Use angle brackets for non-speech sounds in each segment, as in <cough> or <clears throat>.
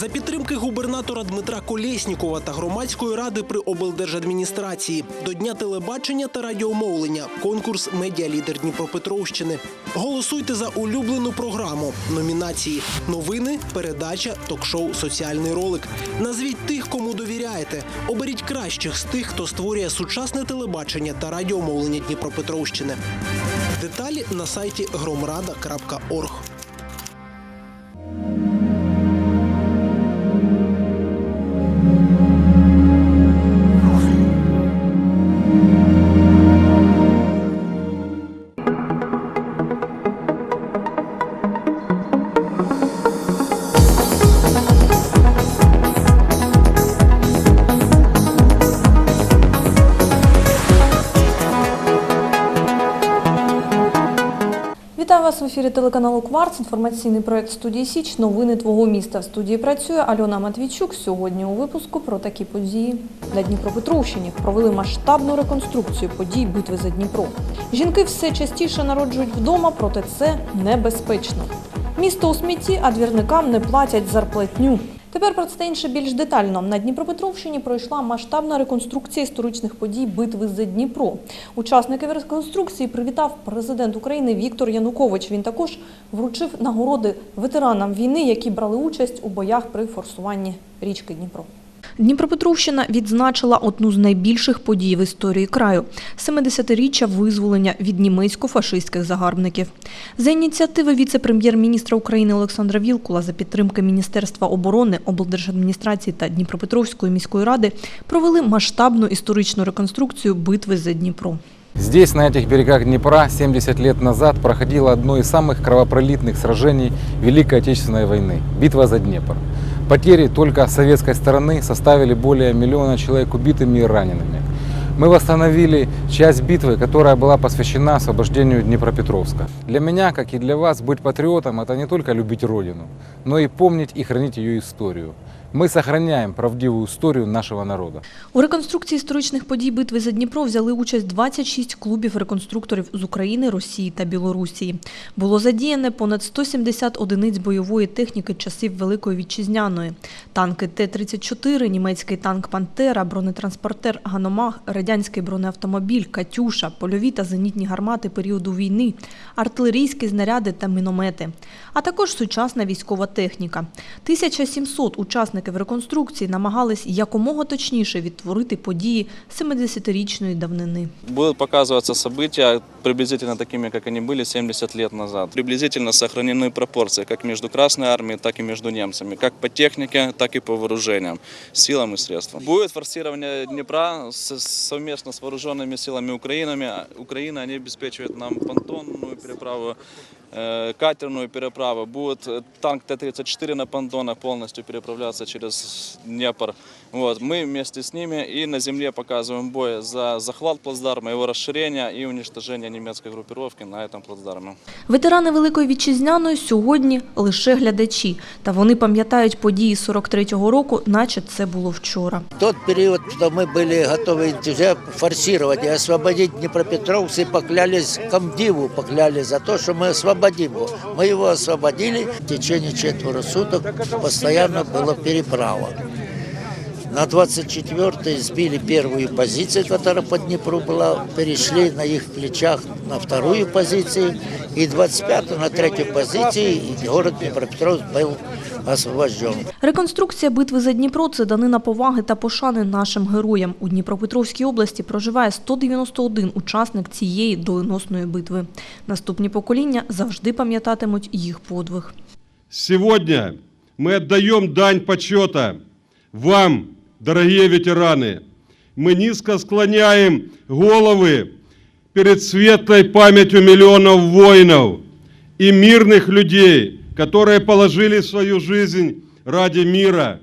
За підтримки губернатора Дмитра Колєснікова та громадської ради при облдержадміністрації до Дня телебачення та радіомовлення конкурс Медіалідер Дніпропетровщини. Голосуйте за улюблену програму, номінації, новини, передача, ток-шоу, соціальний ролик. Назвіть тих, кому довіряєте. Оберіть кращих з тих, хто створює сучасне телебачення та радіомовлення Дніпропетровщини. Деталі на сайті громрада.орг. Вітаю вас в ефірі телеканалу Кварц. Інформаційний проект студії Січ. Новини твого міста. В студії працює Альона Матвійчук. Сьогодні у випуску про такі події. На Дніпропетровщині провели масштабну реконструкцію подій битви за Дніпро. Жінки все частіше народжують вдома, проте це небезпечно. Місто у смітті, а двірникам не платять зарплатню. Тепер про це інше більш детально. На Дніпропетровщині пройшла масштабна реконструкція історичних подій битви за Дніпро. Учасників реконструкції привітав президент України Віктор Янукович. Він також вручив нагороди ветеранам війни, які брали участь у боях при форсуванні річки Дніпро. Дніпропетровщина відзначила одну з найбільших подій в історії краю – 70-річчя визволення від німецько-фашистських загарбників. За ініціативи віце-прем'єр-міністра України Олександра Вілкула за підтримки Міністерства оборони, облдержадміністрації та Дніпропетровської міської ради провели масштабну історичну реконструкцію битви за Дніпро. Здесь, на этих берегах Днепра, 70 лет назад проходило одно из самых кровопролитных сражений Великой Отечественной войны – битва за Днепр. Потери только советской стороны составили более миллиона человек убитыми и ранеными. Мы восстановили часть битвы, которая была посвящена освобождению Днепропетровска. Для меня, как и для вас, быть патриотом – это не только любить Родину, но и помнить и хранить ее историю. Мы сохраняем правдивую историю нашего народа. У реконструкції історичних подій битви за Дніпро взяли участь 26 клубів реконструкторів з України, Росії та Білорусі. Було задіяне понад 170 одиниць бойової техніки часів Великої Вітчизняної. Танки Т-34, німецький танк «Пантера», бронетранспортер «Ганомаг», радянський бронеавтомобіль «Катюша», польові та зенітні гармати періоду війни, артилерійські знаряди та міномети, а також сучасна військова техніка. 1700 учасників реконструкції намагались якомога точніше відтворити події 70-річної давнини. Будут показываться события приблизительно такими, как они были 70 лет назад. Приблизительно сохранены пропорции как между Красной Армией, так и между немцами, как по технике, так и по вооружениям, силам и средствам. Будет форсирование Днепра с- совместно с вооруженными силами Украины. Украины они обеспечивают нам понтонную переправу, э, катерную переправу. Будет э, танк Т-34 на понтонах полностью переправляться через Днепр. Вот. Мы вместе с ними и на земле показываем бой за захват плацдарма, его расширение и уничтожение немецкой группировки на этом плацдарме. Ветерани Великої Вітчизняної сьогодні лише глядачі, та вони пам'ятають події 43-го року, наче це було вчора. В тот период, что мы были готовы уже форсировать и освободить Днепропетровск, и поклялись комдиву, поклялись за то, что мы освободим его. Мы его освободили. В течение четверо суток постоянно была переправа. На 24-й сбили первую позицию, которая по Днепру была, перешли на их плечах на вторую позицию, и 25 на третью позицию, и город Днепропетровск был освобожден. Реконструкція битви за Дніпро – це данина поваги та пошани нашим героям. У Дніпропетровській області проживає 191 учасник цієї доленосної битви. Наступні покоління завжди пам'ятатимуть їх подвиг. Сегодня мы отдаем дань почета вам, дорогие ветераны. Мы низко склоняем головы перед светлой памятью миллионов воинов и мирных людей, которые положили свою жизнь ради мира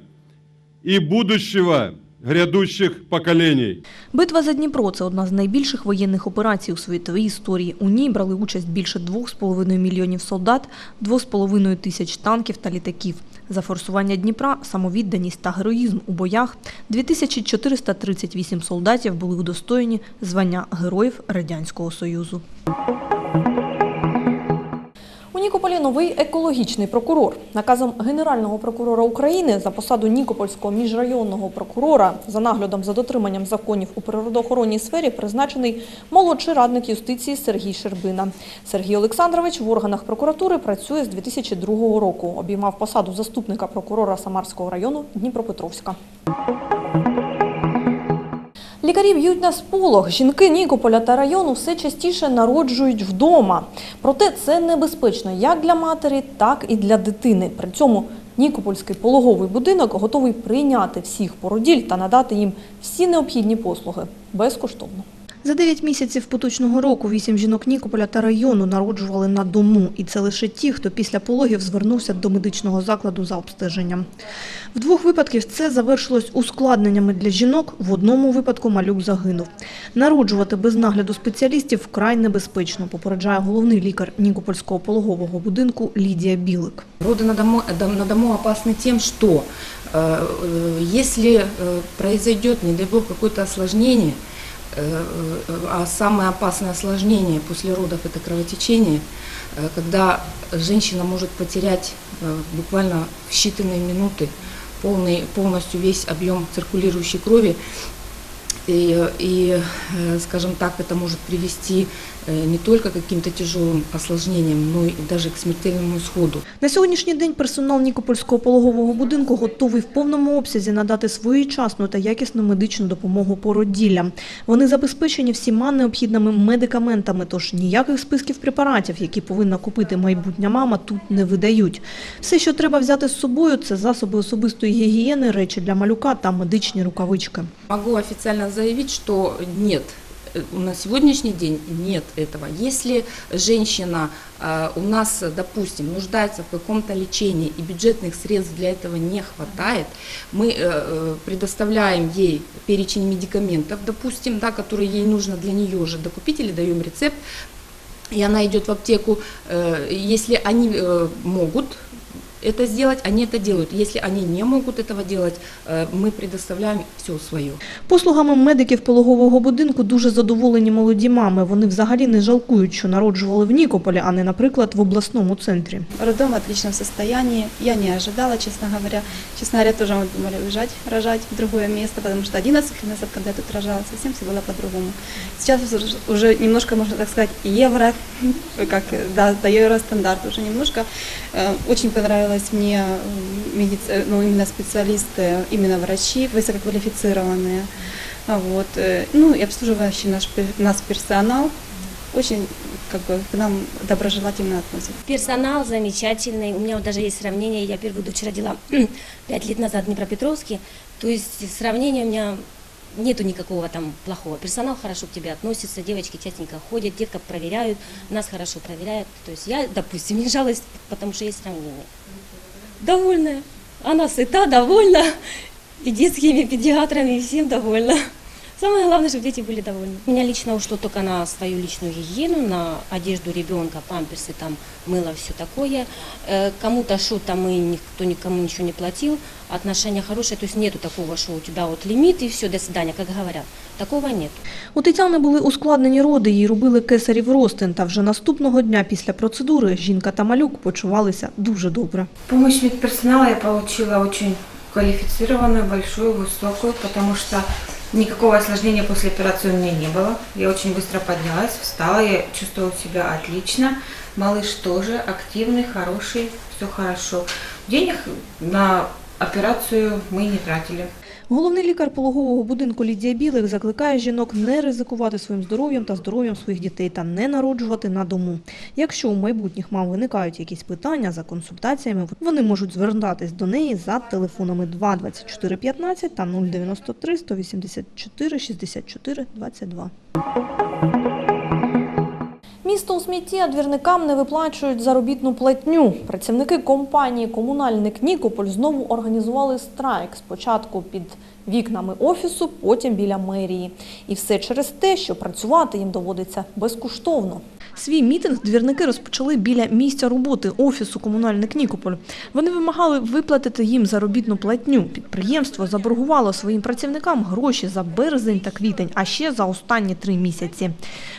и будущего грядущих поколений. Битва за Дніпро – це одна з найбільших воєнних операцій у світовій історії. У ній брали участь більше 2,5 мільйонів солдат, 2,5 тисяч танків та літаків. За форсування Дніпра, самовідданість та героїзм у боях 2438 солдатів були удостоєні звання Героїв Радянського Союзу. Нікополі новий екологічний прокурор. Наказом Генерального прокурора України за посаду Нікопольського міжрайонного прокурора за наглядом за дотриманням законів у природоохоронній сфері призначений молодший радник юстиції Сергій Щербина. Сергій Олександрович в органах прокуратури працює з 2002 року. Обіймав посаду заступника прокурора Самарського району Дніпропетровська. Лікарі б'ють на сполох. Жінки Нікополя та району все частіше народжують вдома. Проте це небезпечно як для матері, так і для дитини. При цьому Нікопольський пологовий будинок готовий прийняти всіх породіль та надати їм всі необхідні послуги безкоштовно. За 9 місяців поточного року вісім жінок Нікополя та району народжували на дому. І це лише ті, хто після пологів звернувся до медичного закладу за обстеженням. В двох випадків це завершилось ускладненнями для жінок. В одному випадку малюк загинув. Народжувати без нагляду спеціалістів вкрай небезпечно, попереджає головний лікар Нікопольського пологового будинку Лідія Білик. Роды на дому, дом- на дому опасны тем, что э, э, если э, произойдет, не дай бог, какое-то осложнение, э, э, а самое опасное осложнение после родов – это кровотечение, э, когда женщина может потерять э, буквально в считанные минуты полный, полностью весь объем циркулирующей крови, и, и, э, скажем так, это может привести э, не только каким-то тяжелым осложнениям, но и даже к смертельному исходу. На сьогоднішній день персонал Нікопольського пологового будинку готовий в повному обсязі надати своєчасну та якісну медичну допомогу породіллям. Вони забезпечені всіма необхідними медикаментами, тож ніяких списків препаратів, які повинна купити майбутня мама, тут не видають. Все, що треба взяти з собою, це засоби особистої гігієни, речі для малюка та медичні рукавички. Могу официально заявить, что нет. Э, На сегодняшний день нет этого. Если женщина э, у нас, допустим, нуждается в каком-то лечении и бюджетных средств для этого не хватает, мы э, предоставляем ей перечень медикаментов, допустим, да, которые ей нужно для нее же докупить или даем рецепт, и она идет в аптеку. Если они могут это сделать, они это делают. Если они не могут этого делать, э, мы предоставляем все свое. Послугами медиків пологового будинку дуже задоволені молоді мами. Вони взагалі не жалкують, що народжували в Нікополі, а не, наприклад, в обласному центрі. Роддом в отличном состоянии. Я не ожидала, честно говоря. Честно говоря, тоже мы думали уезжать, рожать в другое место, потому что 11 лет назад, когда я тут рожала, совсем все было по-другому. Сейчас уже- уже немножко, можно так сказать, евро, <laughs> как да, до евростандарт уже немножко. Э, Очень понравилось мне э, медици- ну, именно специалисты, именно врачи высококвалифицированные. А Вот. э, Ну и обслуживающий наш, пер- нас персонал очень как бы к нам доброжелательно относится. Персонал замечательный. У меня вот даже есть сравнение. Я первую дочь родила <clears throat> пять лет назад в Днепропетровске. То есть сравнения у меня нету никакого там плохого. Персонал хорошо к тебе относится, девочки частенько ходят, детка проверяют, нас хорошо проверяют. То есть я, допустим, <laughs> не жалость, потому что есть сравнение. Довольная. Она сыта, довольна. И детскими педиатрами, и всем довольна. Самое главное, чтобы дети были довольны. У меня лично ушло только на свою личную гигиену, на одежду ребенка, памперсы, там, мыло, все такое. Э, Кому-то что-то мы, никто никому ничего не платил. Отношения хорошие, то есть нету такого, что у тебя вот лимит и все, до свидания, как говорят. Такого нет. У Тетяни були ускладнені роди, їй робили кесарів розтин, та вже наступного дня після процедури жінка та малюк почувалися дуже добре. Помощь медперсонала я получила очень квалифицированную, большую, высокую, потому что никакого осложнения после операции у меня не было. Я очень быстро поднялась, встала, я чувствовала себя отлично. Малыш тоже активный, хороший, все хорошо. Денег на операцию мы не тратили. Головний лікар пологового будинку Лідія Білих закликає жінок не ризикувати своїм здоров'ям та здоров'ям своїх дітей та не народжувати на дому. Якщо у майбутніх мам виникають якісь питання за консультаціями, вони можуть звертатись до неї за телефонами 2 24 15 та 093 184 64 22. Місто у смітті, двірникам не виплачують заробітну платню. Працівники компанії Комунальник Нікополь знову організували страйк. Спочатку під вікнами офісу, потім біля мерії. І все через те, що працювати їм доводиться безкоштовно. Свій мітинг двірники розпочали біля місця роботи офісу комунальник Нікополь. Вони вимагали виплатити їм заробітну платню. Підприємство заборгувало своїм працівникам гроші за березень та квітень, а ще за останні три місяці.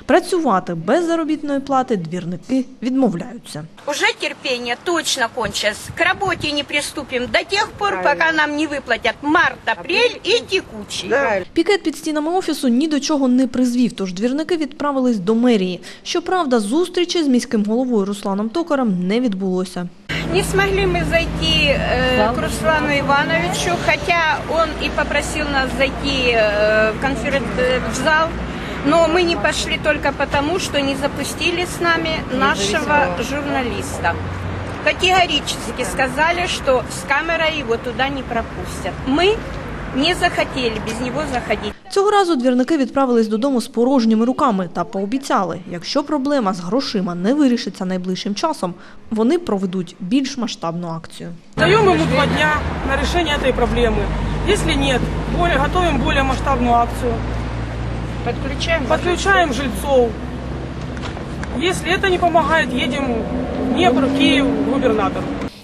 Працювати без заробітної плати двірники відмовляються. Уже терпение точно кончилось. К работе не приступим до тех пор, пока нам не выплатят март, апрель и текущий. Пікет під стінами офісу ні до чого не призвів, тож двірники відправились до мерії. Щоправда, зустрічі з міським головою Русланом Токарем не відбулося. Не смогли мы зайти э, к Руслану Ивановичу, хотя он и попросил нас зайти э, в конференц-зал, но мы не пошли только потому, что не запустили с нами нашего журналиста. Категорически сказали, что с камерой его туда не пропустят. Мы не захотели без него заходить. Цього разу двірники відправились додому з порожніми руками та пообіцяли, якщо проблема з грошима не вирішиться найближчим часом, вони проведуть більш масштабну акцію. Даем ему два дня на решение этой проблемы. Если нет, более, готовим более масштабную акцию. Подключаем. Подключаем жильцов. Если это не помогает, едем в Днепр, Киев, к губернатору.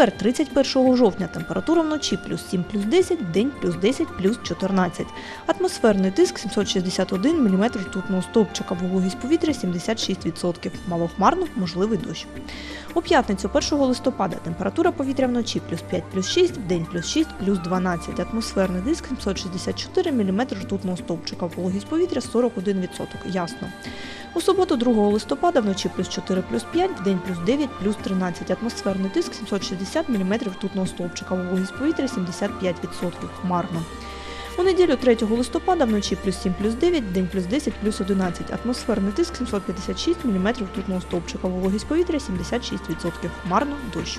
Четвер, 31 жовтня, температура вночі плюс 7, плюс 10, вдень плюс 10, плюс 14. Атмосферний тиск 761 мм ртутного стовпчика, вологість повітря 76%. Малохмарно, можливий дощ. У п'ятницю 1 листопада температура повітря вночі плюс 5, плюс 6, вдень плюс 6, плюс 12. Атмосферний тиск 764 мм ртутного стовпчика, вологість повітря 41%. Ясно. У суботу 2 листопада вночі плюс 4, плюс 5, вдень плюс 9, плюс 13. Атмосферний тиск 760 мм тутного стовпчика, вологість повітря 75%. Хмарно. У неділю 3 листопада вночі плюс 7, плюс 9, день плюс 10, плюс 11. Атмосферний тиск 756 мм тутного стовпчика, вологість повітря 76%. Хмарно, дощ.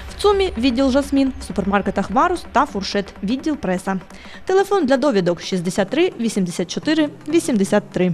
В ЦУМі відділ Жасмін, в супермаркетах Варус та Фуршет, відділ преса. Телефон для довідок 63 84 83.